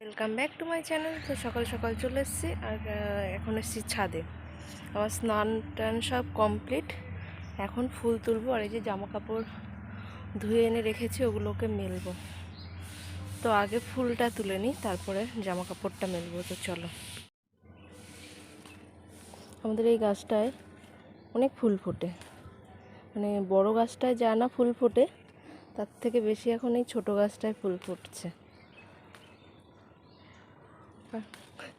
Welcome back to my channel তো সকাল সকাল চলে এসেছি। আর এখন এসেছি ছাদে। আমার স্নান টান সব কমপ্লিট এখন ফুল তুলবো আর এই যে জামা কাপড় ধুয়ে এনে রেখেছি, ওগুলোকে মেলবো। তো আগে ফুলটা তুলে নিই, তারপরে জামা কাপড়টা মেলবো। তো চলো। আমাদের এই গাছটায় অনেক ফুল ফোটে। মানে বড় গাছটায় যা না ফুল ফোটে, তার থেকে বেশি এখন এই ছোটো গাছটায় ফুল ফুটছে।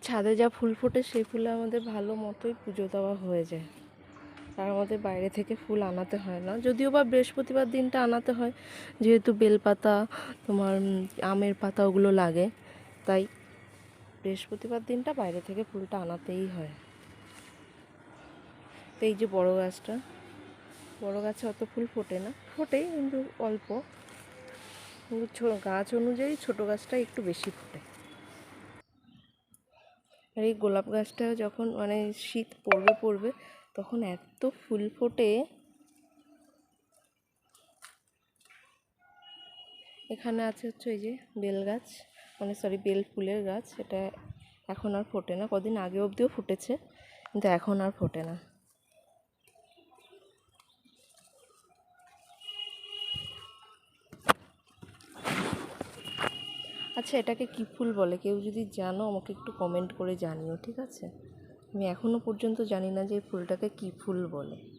ছাদে যা ফুল ফোটে সেই ফুলে আমাদের ভালো মতোই পুজো দেওয়া হয়ে যায়। আর আমাদের বাইরে থেকে ফুল আনাতে হয় না। যদিও বা বৃহস্পতিবার দিনটা আনাতে হয়, যেহেতু বেলপাতা, তোমার আমের পাতা ওগুলো লাগে, তাই বৃহস্পতিবার দিনটা বাইরে থেকে ফুলটা আনাতেই হয়। তো এই যে বড় গাছটা, বড় গাছে অত ফুল ফোটে না। ফোটে কিন্তু অল্প। গাছ অনুযায়ী ছোট গাছটা একটু বেশি ফোটে। আর এই গোলাপ গাছটা যখন মানে শীত পড়বে পড়বে, তখন এত ফুল ফোটে। এখানে আছে হচ্ছে ওই যে বেল গাছ মানে সরি বেল ফুলের গাছ। এটা এখন আর ফোটে না, কদিন আগে অবধিও ফুটেছে, কিন্তু এখন আর ফোটে না। আচ্ছা এটাকে কি ফুল বলে? কেউ যদি জানো, আমাকে একটু কমেন্ট করে জানিও, ঠিক আছে? আমি এখনও পর্যন্ত জানি না যে এই ফুলটাকে কি ফুল বলে।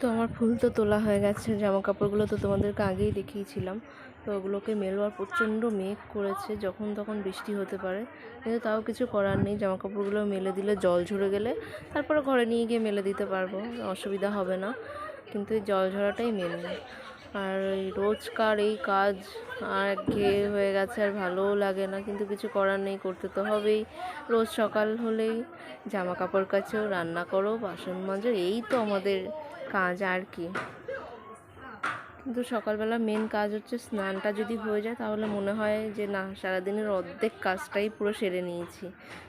তো আমার ফুল তো তোলা হয়ে গেছে জামা কাপড়গুলো তো তোমাদেরকে আগেই দেখিয়েছিলাম। তো ওগুলোকে মেলবার প্রচণ্ড মেঘ করেছে, যখন তখন বৃষ্টি হতে পারে। কিন্তু তাও কিছু করার নেই জামা কাপড়গুলো মেলে দিলে জল ঝরে গেলে তারপরে ঘরে নিয়ে গিয়ে মেলে দিতে পারব, অসুবিধা হবে না। কিন্তু এই জল ঝরাটাই মেন আর এই রোজকার এই কাজ আর একঘেয়ে হয়ে গেছে, আর ভালোও লাগে না। কিন্তু কিছু করার নেই, করতে তো হবেই। রোজ সকাল হলেই জামা কাপড় কাছেও রান্না করো, বাসন মাজো, এই তো আমাদের কাজ আর কি। কিন্তু সকালবেলা মেন কাজ হচ্ছে স্নানটা যদি হয়ে যায় তাহলে মনে হয় যে, না, সারাদিনের অর্ধেক কাজটাই পুরো সেরে নিয়েছি।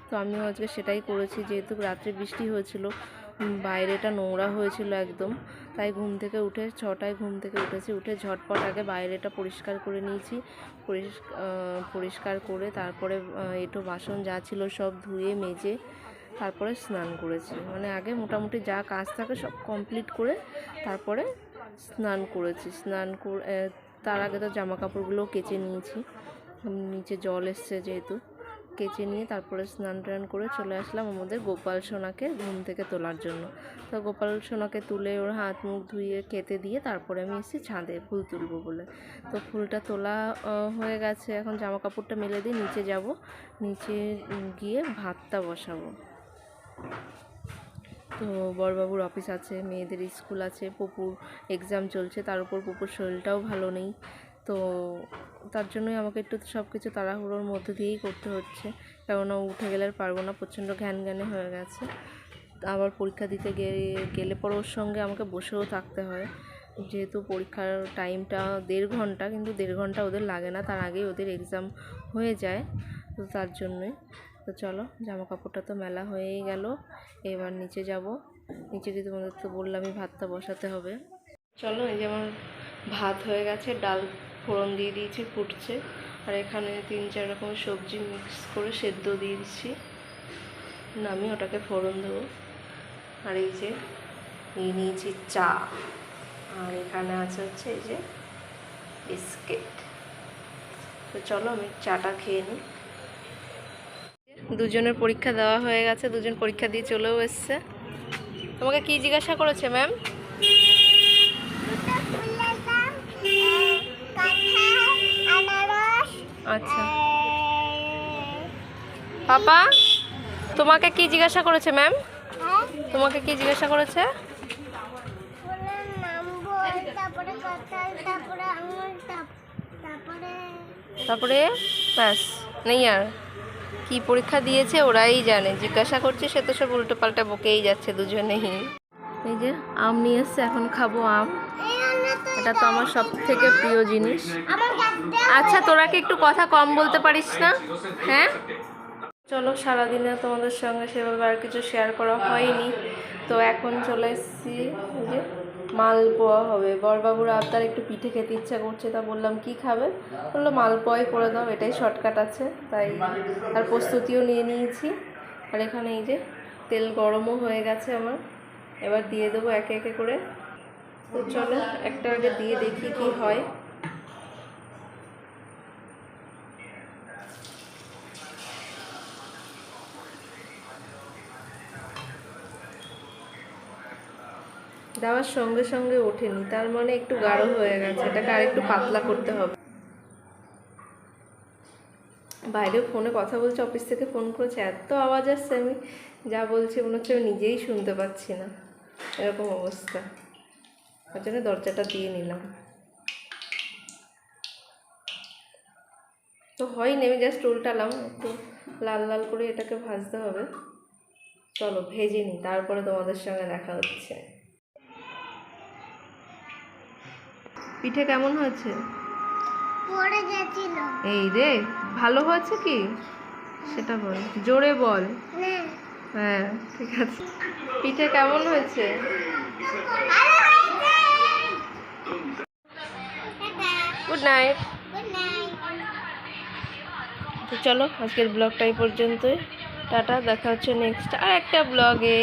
তো আমিও আজকে সেটাই করেছি, যেহেতু রাত্রে বৃষ্টি হয়েছিল বাইরেটা নোংরা হয়েছিল একদম। তাই ঘুম থেকে উঠে ছটায় ঘুম থেকে উঠেছি, উঠে ঝটপট আগে বাইরেটা পরিষ্কার করে নিয়েছি। পরিষ্কার করে তারপরে এঁটো বাসন যা ছিল সব ধুয়ে, মেজে তারপরে স্নান করেছি। মানে আগে মোটামুটি যা কাজ থাকে সব কমপ্লিট করে তারপরে স্নান করেছি। স্নান করে তার আগে তো জামা কাপড়গুলোও কেচে নিয়েছি। নিচে জল এসছে যেহেতু। কেচে নিয়ে তারপরে স্নান টান করে চলে আসলাম আমাদের গোপাল সোনাকে ঘুম থেকে তোলার জন্য। তো গোপাল সোনাকে তুলে ওর হাত মুখ ধুয়ে খেতে দিয়ে তারপরে আমি এসেছি ছাদে ফুল তুলবো বলে। তো ফুলটা তোলা হয়ে গেছে। এখন জামা কাপড়টা মেলে দিয়ে নিচে যাব। নিচে গিয়ে ভাতটা বসাবো। তো বড়বাবুর অফিস আছে, মেয়েদের স্কুল আছে, পপুর এক্সাম চলছে, তার উপর পপুর শরীরটাও ভালো নেই। তো তার জন্যই আমাকে একটু সব কিছু তাড়াহুড়োর মধ্যে দিয়েই করতে হচ্ছে। কেননা উঠে গেলে আর পারব না, প্রচণ্ড ঘ্যান ঘ্যানে হয়ে গেছে। আবার পরীক্ষা দিতে গেলে পর ওর সঙ্গে আমাকে বসেও থাকতে হয়। যেহেতু পরীক্ষার টাইমটা দেড় ঘণ্টা, কিন্তু দেড় ঘণ্টা ওদের লাগে না, তার আগেই ওদের এক্সাম হয়ে যায়। তো তার জন্যই। তো চলো জামা কাপড়টা তো মেলা হয়েই গেল। এবার নিচে যাব। নিচে গিয়ে তোমাদের তো বললামই ভাতটা বসাতে হবে। চলো, এই যে আমার ভাত হয়ে গেছে, ডাল ফোড়ন দিয়ে দিয়েছি, ফুটছে। আর এখানে তিন চার রকমের সবজি মিক্স করে সেদ্ধ দিয়ে দিচ্ছি। নামি ওটাকে ফোড়ন দেবো। আর এই যে নিয়ে নিয়েছি চা। আর এখানে আছে হচ্ছে এই যে বিস্কিট। তো চলো, আমি চাটা খেয়ে নিই। দুজনের পরীক্ষা দেওয়া হয়ে গেছে, দুজন পরীক্ষা দিয়ে চলেও এসছে। তোমাকে কি জিজ্ঞাসা করেছে ম্যাম আচ্ছা। পাপা, তোমাকে কি জিজ্ঞাসা করেছে ম্যাম তোমাকে কি জিজ্ঞাসা করেছে? তারপরে? ব্যাস, নেই আর। কি পরীক্ষা দিয়েছে ওরাই জানে, জিজ্ঞাসা করছে, সে তো সব উল্টো পাল্টা বকেই যাচ্ছে দুজনেই। এই যে, আম নিয়ে এসছে, এখন খাব আম। এটা তো আমার সব থেকে প্রিয় জিনিস। আচ্ছা তোরা কি একটু কথা কম বলতে পারিস না? হ্যাঁ? চলো, সারাদিনে তোমাদের সঙ্গে সেভাবে আর কিছু শেয়ার করা হয়নি। তো এখন চলে এসেছি যে। মালপোয়া হবে। বরবাবুর আবদার একটু পিঠে খেতে ইচ্ছা করছে, তা বললাম, কি খাবে? বলল, মালপোয়াই করে দাও, এটাই শর্টকাট আছে, তাই আর প্রস্তুতিও নিয়ে নিয়েছি। আর এখানে এই যে তেল গরমও হয়ে গেছে আমার। এবার দিয়ে দেবো একে একে করে। তো চলো, একটা আগে দিয়ে দেখি কি হয়। দেওয়ার সঙ্গে সঙ্গে ওঠেনি। তার মানে একটু গাঢ় হয়ে গেছে। এটাকে আর একটু পাতলা করতে হবে। বাইরে ফোনে কথা বলছে, অফিস থেকে ফোন করেছে। এত আওয়াজ আসছে আমি যা বলছি, মনে হচ্ছে আমি নিজেই শুনতে পাচ্ছি না। এরকম অবস্থা। তার জন্য দরজাটা দিয়ে নিলাম। তো হয়নি, আমি জাস্ট উল্টালাম। একটু লাল লাল করে এটাকে ভাজতে হবে। চলো, ভেজে নিই। তারপরে তোমাদের সঙ্গে দেখা হচ্ছে। পিঠে কেমন হয়েছে? পড়ে গেছিল। এই রে ভালো হয়েছে কি? সেটা বল জোরে বল। হ্যাঁ। ঠিক আছে। পিঠে কেমন হয়েছে? গুড নাইট গুড নাইট তো চলো আজকের ব্লগটা এই পর্যন্তই। টাটা দেখা হচ্ছে নেক্সট আর একটা ব্লগে।